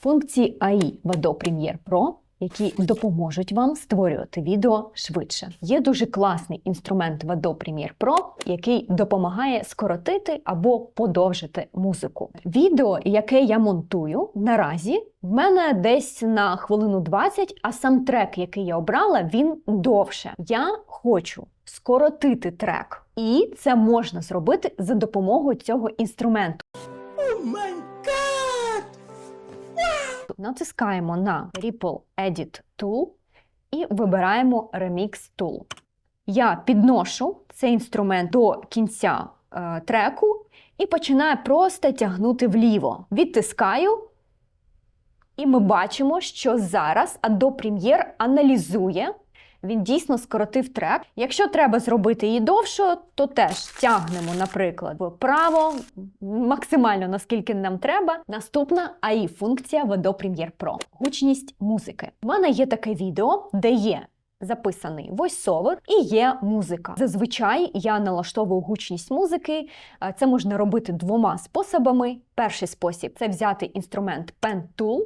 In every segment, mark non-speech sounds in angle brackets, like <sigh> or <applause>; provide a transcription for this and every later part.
Функції AI в Adobe Premiere Pro, які допоможуть вам створювати відео швидше. Є дуже класний інструмент в Adobe Premiere Pro, який допомагає скоротити або подовжити музику. Відео, яке я монтую наразі, в мене десь на хвилину 20, а сам трек, який я обрала, він довше. Я хочу скоротити трек, і це можна зробити за допомогою цього інструменту. Натискаємо на Ripple Edit Tool і вибираємо Remix Tool. Я підношу цей інструмент до кінця е, треку і починаю просто тягнути вліво. Відтискаю, і ми бачимо, що зараз Adobe Premiere аналізує. Він дійсно скоротив трек. Якщо треба зробити її довшою, то теж тягнемо, наприклад, вправо, максимально наскільки нам треба. Наступна AI функція в Adobe Premiere Pro гучність музики. У мене є таке відео, де є записаний voiceover і є музика. Зазвичай я налаштовую гучність музики. Це можна робити двома способами. Перший спосіб це взяти інструмент Pen Tool.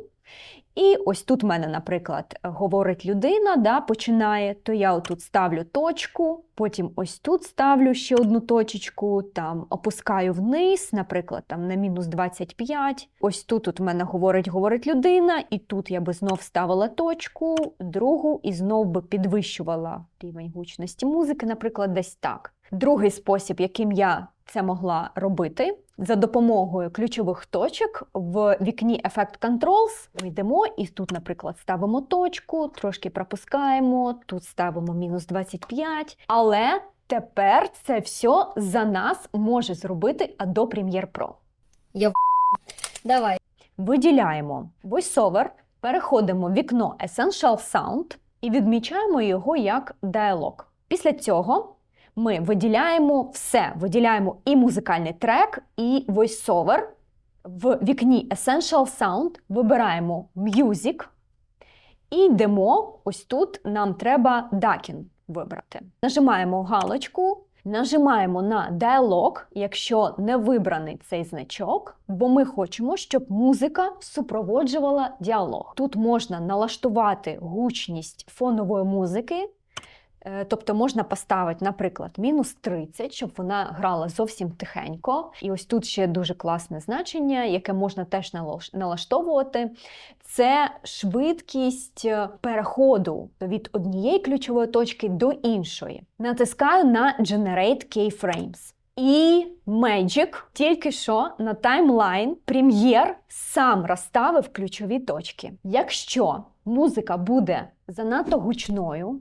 І ось тут в мене, наприклад, говорить людина, да, починає, то я отут ставлю точку, потім ось тут ставлю ще одну точечку, там опускаю вниз, наприклад, там на мінус 25. Ось тут от в мене говорить, говорить людина, і тут я би знов ставила точку, другу, і знов би підвищувала рівень гучності музики, наприклад, десь так. Другий спосіб, яким я це могла робити, за допомогою ключових точок в вікні Effect Controls ми йдемо і тут, наприклад, ставимо точку, трошки пропускаємо, тут ставимо мінус 25. Але тепер це все за нас може зробити Adobe Premiere Pro. Я в... <laughs> Давай. Виділяємо VoiceOver, переходимо в вікно Essential Sound і відмічаємо його як діалог. Після цього ми виділяємо все. Виділяємо і музикальний трек, і VoiceOver. В вікні Essential Sound вибираємо Music і йдемо. Ось тут нам треба Ducking вибрати. Нажимаємо галочку, нажимаємо на діалог, якщо не вибраний цей значок, бо ми хочемо, щоб музика супроводжувала діалог. Тут можна налаштувати гучність фонової музики. Е, Тобто можна поставити, наприклад, мінус 30, щоб вона грала зовсім тихенько. І ось тут ще дуже класне значення, яке можна теж налаштовувати. Це швидкість е, переходу від однієї ключової точки до іншої. Натискаю на Generate Keyframes. І Magic тільки що на таймлайн прем'єр сам розставив ключові точки. Якщо музика буде занадто гучною,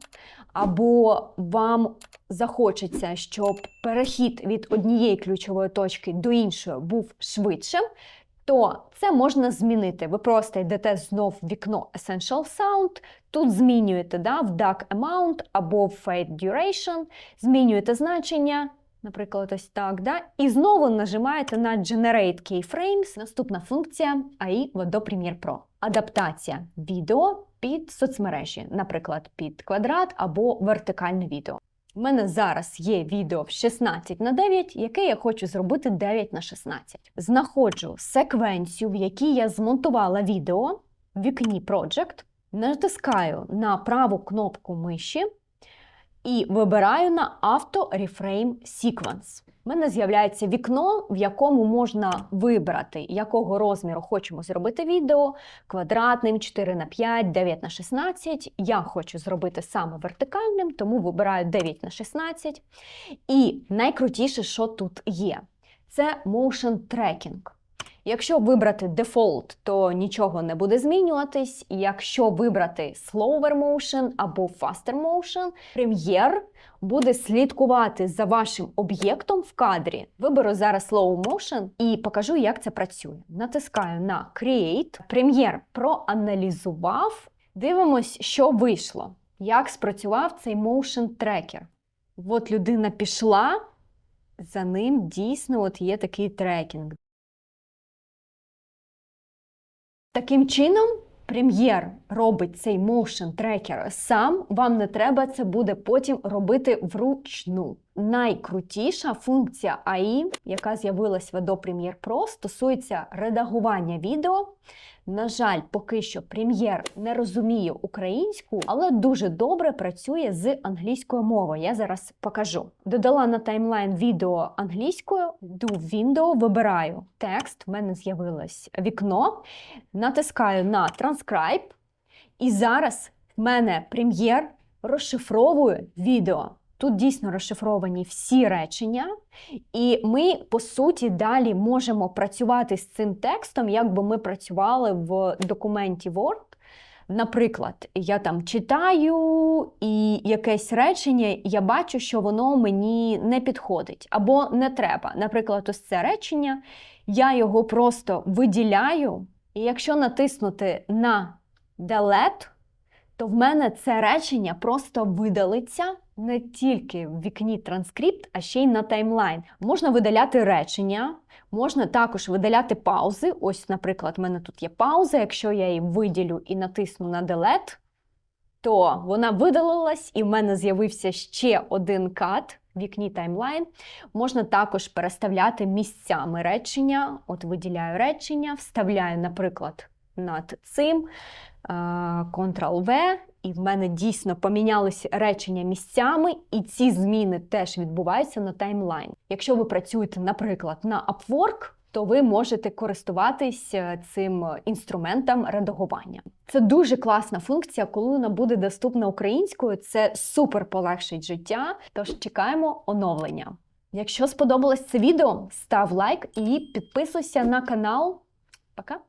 або вам захочеться, щоб перехід від однієї ключової точки до іншої був швидшим, то це можна змінити. Ви просто йдете знов в вікно Essential Sound, тут змінюєте да, в DUC Amount або в Fade Duration, змінюєте значення. Наприклад, ось так, да? і знову нажимаєте на Generate Keyframes. Наступна функція AI Adobe Premiere Pro. Адаптація відео під соцмережі, наприклад, під квадрат або вертикальне відео. У мене зараз є відео в 16 на 9, яке я хочу зробити 9 на 16. Знаходжу секвенцію, в якій я змонтувала відео в вікні Project, натискаю на праву кнопку миші і вибираю на Auto Reframe Sequence. У мене з'являється вікно, в якому можна вибрати, якого розміру хочемо зробити відео, квадратним, 4 на 5, 9 на 16. Я хочу зробити саме вертикальним, тому вибираю 9 на 16. І найкрутіше, що тут є, це Motion Tracking. Якщо вибрати Default, то нічого не буде змінюватись. Якщо вибрати Slower Motion або Faster Motion, прем'єр буде слідкувати за вашим об'єктом в кадрі. Виберу зараз Slow Motion і покажу, як це працює. Натискаю на Create. Прем'єр проаналізував. Дивимось, що вийшло. Як спрацював цей Motion Tracker. От людина пішла, за ним дійсно от є такий трекінг. Таким чином, прем'єр робить цей motion трекер сам. Вам не треба це буде потім робити вручну. Найкрутіша функція AI, яка з'явилась в Adobe Premiere Pro, стосується редагування відео. На жаль, поки що Premiere не розуміє українську, але дуже добре працює з англійською мовою. Я зараз покажу. Додала на таймлайн відео англійською, йду в Window, вибираю текст. В мене з'явилось вікно, натискаю на Transcribe, і зараз в мене Premiere розшифровує відео. Тут дійсно розшифровані всі речення, і ми, по суті, далі можемо працювати з цим текстом, як би ми працювали в документі Word. Наприклад, я там читаю і якесь речення, я бачу, що воно мені не підходить або не треба. Наприклад, ось це речення, я його просто виділяю, і якщо натиснути на Delete, то в мене це речення просто видалиться не тільки в вікні транскрипт, а ще й на таймлайн. Можна видаляти речення, можна також видаляти паузи. Ось, наприклад, в мене тут є пауза. Якщо я її виділю і натисну на Delete, то вона видалилась, і в мене з'явився ще один кат в вікні таймлайн. Можна також переставляти місцями речення. От виділяю речення, вставляю, наприклад, над цим. Ctrl-V, і в мене дійсно помінялися речення місцями, і ці зміни теж відбуваються на таймлайн. Якщо ви працюєте, наприклад, на Upwork, то ви можете користуватись е, цим інструментом редагування. Це дуже класна функція, коли вона буде доступна українською. Це супер полегшить життя. Тож чекаємо оновлення. Якщо сподобалось це відео, став лайк і підписуйся на канал. Пока!